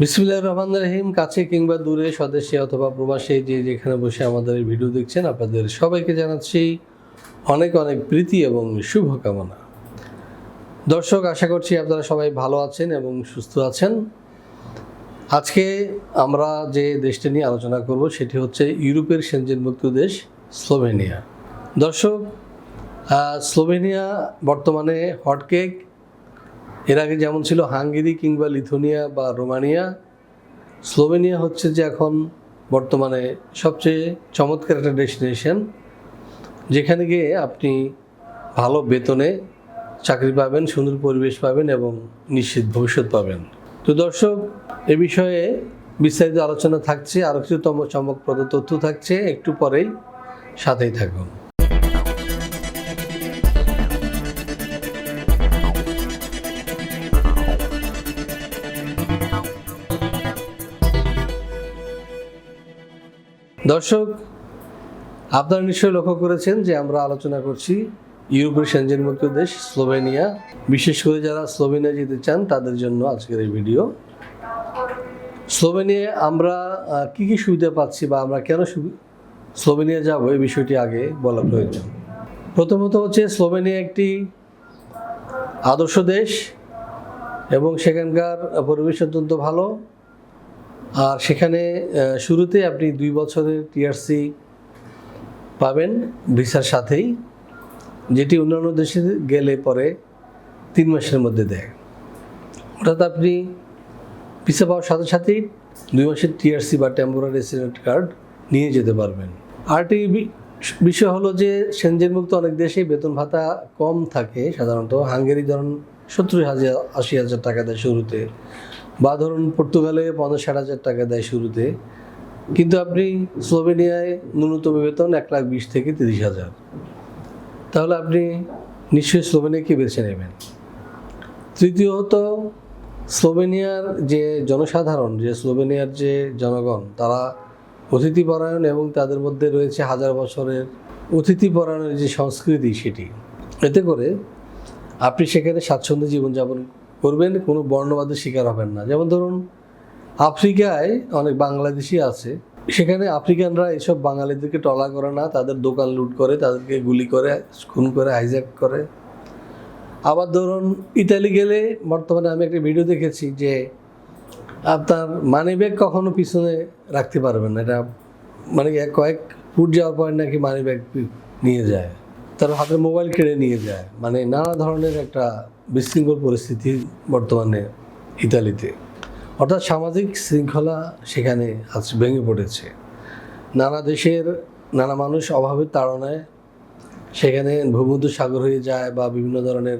বিসমুল্লাহ রহমান রহিম, কাছে কিংবা দূরে, স্বদেশে অথবা প্রবাসে যে যেখানে বসে আমাদের এই ভিডিও দেখছেন, আপনাদের সবাইকে জানাচ্ছি অনেক অনেক প্রীতি এবং শুভকামনা। দর্শক, আশা করছি আপনারা সবাই ভালো আছেন এবং সুস্থ আছেন। আজকে আমরা যে দেশটি নিয়ে আলোচনা করব, সেটি হচ্ছে ইউরোপের সেনজেনমুক্ত দেশ, স্লোভেনিয়া। দর্শক স্লোভেনিয়া বর্তমানে হটকেক এর আগে যেমন ছিল হাঙ্গেরি কিংবা লিথুনিয়া বা রোমানিয়া, স্লোভেনিয়া হচ্ছে যে এখন বর্তমানে সবচেয়ে চমৎকার একটা ডেস্টিনেশন, যেখানে গিয়ে আপনি ভালো বেতনে চাকরি পাবেন, সুন্দর পরিবেশ পাবেন এবং নিশ্চিত ভবিষ্যৎ পাবেন। তো দর্শক, এ বিষয়ে বিস্তারিত আলোচনা থাকছে, আরও কিছু চমকপ্রদ তথ্য থাকছে, একটু পরেই সাথেই থাকুন। দর্শক, আপনারা নিশ্চয়ই লক্ষ্য করেছেন যে আমরা আলোচনা করছি ইউরোপের সেনজেনমুক্ত দেশ স্লোভেনিয়া। বিশেষ করে যারা স্লোভেনিয়া যেতে চান, তাদের জন্য আজকের এই ভিডিও। স্লোভেনিয়ায় আমরা কি কি সুবিধা পাচ্ছি বা আমরা কেন স্লোভেনিয়া যাব এই বিষয়টি আগে বলা প্রয়োজন। প্রথমত হচ্ছে স্লোভেনিয়া একটি আদর্শ দেশ এবং সেখানকার পরিবেশ অত্যন্ত ভালো। আর সেখানে শুরুতে আপনি দুই বছরের টিআরসি পাবেন ভিসার সাথেই, যেটি অন্যান্য দেশে গেলে পরে তিন মাসের মধ্যে দেয়। অর্থাৎ আপনি ভিসা পাওয়ার সাথে সাথেই দুই মাসের টিআরসি বা টেম্পোরারি রেসিডেন্ট কার্ড নিয়ে যেতে পারবেন। আরেকটি বি- বিষয় হলো যে সেনজেনমুক্ত অনেক দেশেই বেতন ভাতা কম থাকে সাধারণত। হাঙ্গেরি ধরুন, সত্তর হাজার, আশি হাজার টাকা দেয় শুরুতে। বা ধরুন পর্তুগালে পঞ্চাশ ষাট হাজার টাকা দেয় শুরুতে, কিন্তু আপনি স্লোভেনিয়ায় ন্যূনতম বেতন এক লাখ বিশ থেকে তিরিশ হাজার। তাহলে আপনি নিশ্চয়ই স্লোভেনিয়াকে বেছে নেবেন। তৃতীয়ত, স্লোভেনিয়ার যে জনসাধারণ, যে স্লোভেনিয়ার যে জনগণ, তারা অতিথি পরায়ণ এবং তাদের মধ্যে রয়েছে হাজার বছরের অতিথি পরায়ণের যে সংস্কৃতি সেটি। এতে করে আপনি সেখানে স্বাচ্ছন্দ্যে জীবনযাপন করবেন, কোনো বর্ণবাদের শিকার হবেন না। যেমন ধরুন, আফ্রিকায় অনেক বাংলাদেশি আছে। সেখানে আফ্রিকানরা এসব বাঙালিদেরকে টলা করে না, তাদের দোকান লুট করে, তাদেরকে গুলি করে, খুন করে হাইজ্যাক করে। আবার ধরুন, ইতালি গেলে, বর্তমানে আমি একটা ভিডিও দেখেছি যে, আপনার মানি ব্যাগ কখনো পিছনে রাখতে পারবেন না। এটা মানে এক কয়েক ফুট যাওয়ার পর নাকি মানি ব্যাগ নিয়ে যায়। তার হাতে মোবাইল কেড়ে নিয়ে যায়। মানে নানা ধরনের একটা বিশৃঙ্খল পরিস্থিতি বর্তমানে ইতালিতে। অর্থাৎ সামাজিক শৃঙ্খলা সেখানে আজ ভেঙে পড়েছে। নানা দেশের নানা মানুষ অভাবের তাড়নায় সেখানে ভূমধ্য সাগর হয়ে যায় বা বিভিন্ন ধরনের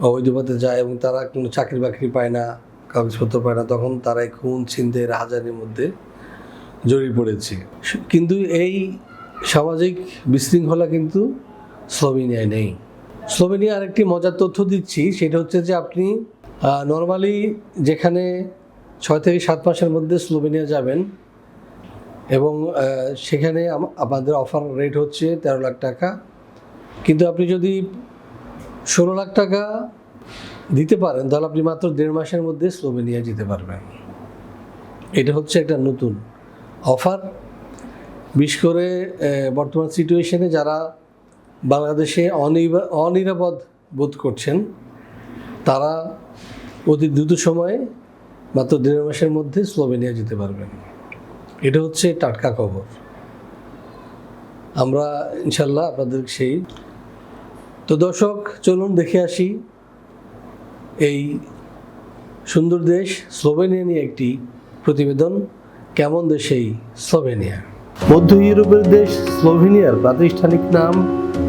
অবৈধ পথে যায় এবং তারা কোনো চাকরি বাকরি পায় না, কাগজপত্র পায় না, তখন তারা এই খুন ছিনতে রাহাজানির মধ্যে জড়িয়ে পড়েছে। কিন্তু এই সামাজিক বিশৃঙ্খলা কিন্তু স্লোভেনিয়ায় নেই। স্লোভেনিয়া আরেকটি মজার তথ্য দিচ্ছি, সেটা হচ্ছে যে আপনি নর্মালি যেখানে ছয় থেকে সাত মাসের মধ্যে স্লোভেনিয়া যাবেন এবং সেখানে আমাদের অফার রেট হচ্ছে তেরো লাখ টাকা। কিন্তু আপনি যদি ষোলো লাখ টাকা দিতে পারেন, তাহলে আপনি মাত্র দেড় মাসের মধ্যে স্লোভেনিয়া যেতে পারবেন। এটা হচ্ছে একটা নতুন অফার বিশেষ করে বর্তমান সিচুয়েশনে যারা বাংলাদেশে অনিরাপদ বোধ করছেন। তারা অতি দ্রুত সময়ে মাত্র দেড় মাসের মধ্যে স্লোভেনিয়া যেতে পারবেন। এটা হচ্ছে টাটকা খবর। আমরা ইনশাল্লাহ আপনাদের সেই তো দর্শক, চলুন দেখে আসি এই সুন্দর দেশ, স্লোভেনিয়া নিয়ে একটি প্রতিবেদন। কেমন দেশ এই স্লোভেনিয়া? মধ্য ইউরোপের দেশ স্লোভেনিয়ার প্রাতিষ্ঠানিক নাম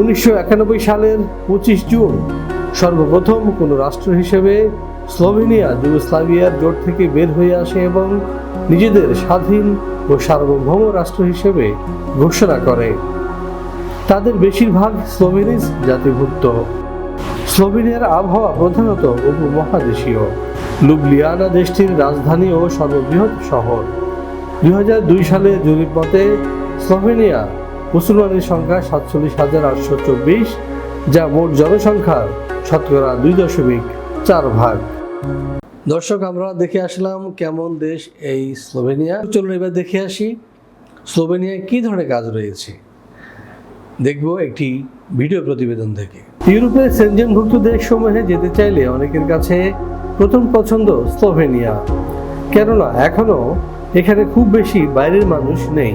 উনিশশো একানব্বই সালের পঁচিশ জুন সর্বপ্রথম কোনো রাষ্ট্র হিসেবে স্লোভেনিয়া, যুগোস্লাভিয়ার জোট থেকে বের হয়ে আসে এবং নিজেদের স্বাধীন ও সার্বভৌম রাষ্ট্র হিসেবে ঘোষণা করে। তাদের বেশিরভাগ স্লোভেনিস জাতিভুক্ত। স্লোভেনিয়ার আবহাওয়া প্রধানত উপমহাদেশীয়। লুবলিয়ানা দেশটির রাজধানী ও সর্ববৃহৎ শহর। দু হাজার দুই সালে জরিপ মতে, স্লোভেনিয়া মুসলমানের সংখ্যা সাতচল্লিশ হাজার আটশো চব্বিশ, যা মোট জনসংখ্যার শতকরা দুই দশমিক চার ভাগ। দর্শক, আমরা দেখে আসলাম কেমন দেশ এই স্লোভেনিয়া। চলুন এবার দেখে আসি স্লোভেনিয়ায় কী ধরনের কাজ রয়েছে। দেখব একটি ভিডিও প্রতিবেদন থেকে। ইউরোপের সেনজেনভুক্ত দেশসমূহে যেতে চাইলে অনেকের কাছে প্রথম পছন্দ স্লোভেনিয়া। কেননা, এখনও এখানে খুব বেশি বাইরের মানুষ নেই।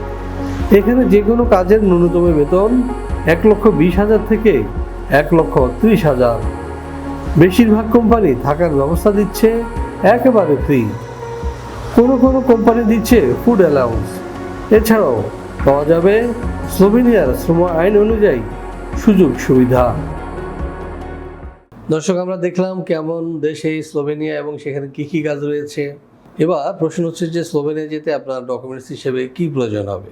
এখানে যে কোনো কাজের ন্যূনতম বেতন এক লক্ষ বিশ হাজার থেকে এক লক্ষ ত্রিশ হাজার। বেশিরভাগ কোম্পানি থাকার ব্যবস্থা দিচ্ছে একেবারে ফ্রি কোনো কোনো কোম্পানি দিচ্ছে ফুড অ্যালাউন্স এছাড়াও পাওয়া যাবে স্লোভেনিয়ার শ্রম আইন অনুযায়ী সুযোগ সুবিধা। দর্শক, আমরা দেখলাম কেমন দেশে স্লোভেনিয়া এবং সেখানে কি কি কাজ রয়েছে। এবার প্রশ্ন হচ্ছে যে স্লোভেনিয়া যেতে আপনার ডকুমেন্টস হিসেবে কি প্রয়োজন হবে?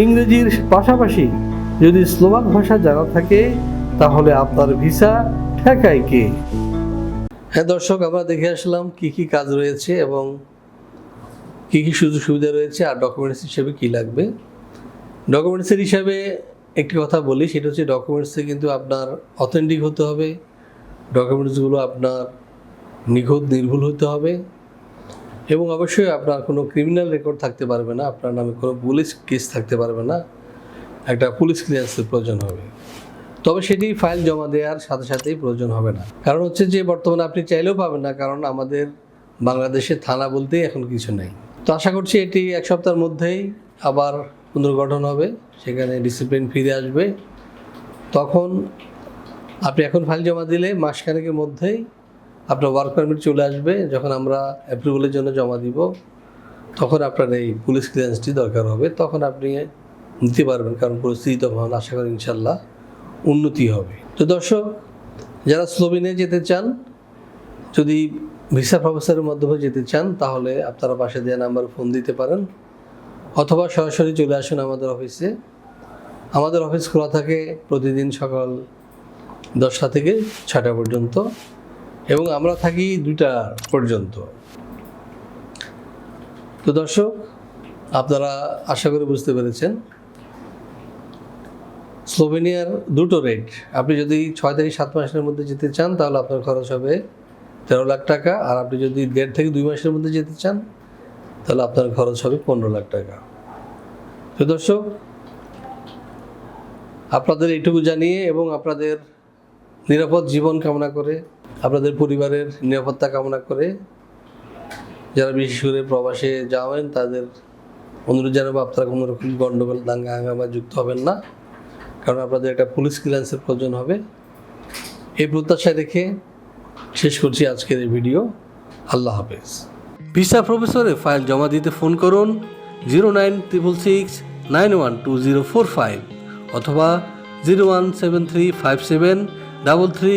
ইংরেজির পাশাপাশি যদি স্লোভাক ভাষা জানা থাকে, তাহলে আপনার ভিসা ঠেকায় কে? হ্যাঁ দর্শক, আমরা দেখে আসলাম কি কি কাজ রয়েছে এবং কি কি সুযোগ সুবিধা রয়েছে আর ডকুমেন্টস হিসেবে কি লাগবে। ডকুমেন্টসের হিসাবে একটি কথা বলি, সেটা হচ্ছে ডকুমেন্টসে কিন্তু আপনার অথেন্টিক হতে হবে ডকুমেন্টসগুলো আপনার নিখুঁত, নির্ভুল হতে হবে। এবং অবশ্যই আপনার কোনো ক্রিমিনাল রেকর্ড থাকতে পারবে না, আপনার নামে কোনো পুলিশ কেস থাকতে পারবে না, একটা পুলিশ ক্লিয়ারেন্সের প্রয়োজন হবে। তবে সেটি ফাইল জমা দেওয়ার সাথে সাথেই প্রয়োজন হবে না। কারণ হচ্ছে যে, বর্তমানে আপনি চাইলেও পাবেন না, কারণ আমাদের বাংলাদেশে থানা বলতেই এখন কিছু নেই। তো আশা করছি এটি এক সপ্তাহের মধ্যেই আবার পুনর্গঠন হবে, সেখানে ডিসিপ্লিন ফিরে আসবে। তখন আপনি এখন ফাইল জমা দিলে মাসখানেকের মধ্যেই আপনার ওয়ার্ক পারমিট চলে আসবে, যখন আমরা অ্যাপ্রুভালের জন্য জমা দিব, তখন আপনার এই পুলিশ ক্লিয়ারেন্সটি দরকার হবে, তখন আপনি নিতে পারবেন, কারণ পরিস্থিতি তখন আশা করি ইনশাল্লাহ উন্নতি হবে। তো দর্শক, যারা স্লোভেনিয়া যেতে চান, যদি ভিসা প্রফেসরের মাধ্যমে যেতে চান, তাহলে আপনারা পাশে দেওয়া নাম্বার ফোন দিতে পারেন, অথবা সরাসরি চলে আসুন আমাদের অফিসে আমাদের অফিস খোলা থাকে প্রতিদিন সকাল দশটা থেকে ছটা পর্যন্ত। এবং আমরা থাকি দুটা পর্যন্ত। তো দর্শক, আপনারা আশা করে বুঝতে পেরেছেন, স্লোভেনিয়ার দুটো রেট আপনি যদি ছয় থেকে সাত মাসের মধ্যে যেতে চান, তাহলে আপনার খরচ হবে তেরো লাখ টাকা। আর আপনি যদি দেড় থেকে দুই মাসের মধ্যে যেতে চান, তাহলে আপনার খরচ হবে পনেরো লাখ টাকা। তো দর্শক, আপনাদের এইটুকু জানিয়ে এবং আপনাদের নিরাপদ জীবন কামনা করে আপনাদের পরিবারের নিরাপত্তা কামনা করে যারা বিশেষ করে প্রবাসে যাবেন, তাদের অনুরোধ জানাব আপনারা কোনো রকম গণ্ডগোল দাঙ্গা হাঙ্গামা যুক্ত হবেন না। কারণ আপনাদের একটা পুলিশ ক্লিয়ারেন্সের প্রয়োজন হবে। এই প্রত্যাশায় রেখে শেষ করছি আজকের এই ভিডিও। আল্লাহ হাফেজ। ভিসা প্রফেসরে ফাইল জমা দিতে ফোন করুন zero nine triple six nine one two zero four five অথবা zero one seven three five seven double three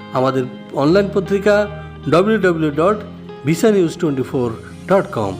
আমাদের অনলাইন পত্রিকা W dot visa news twenty four dot com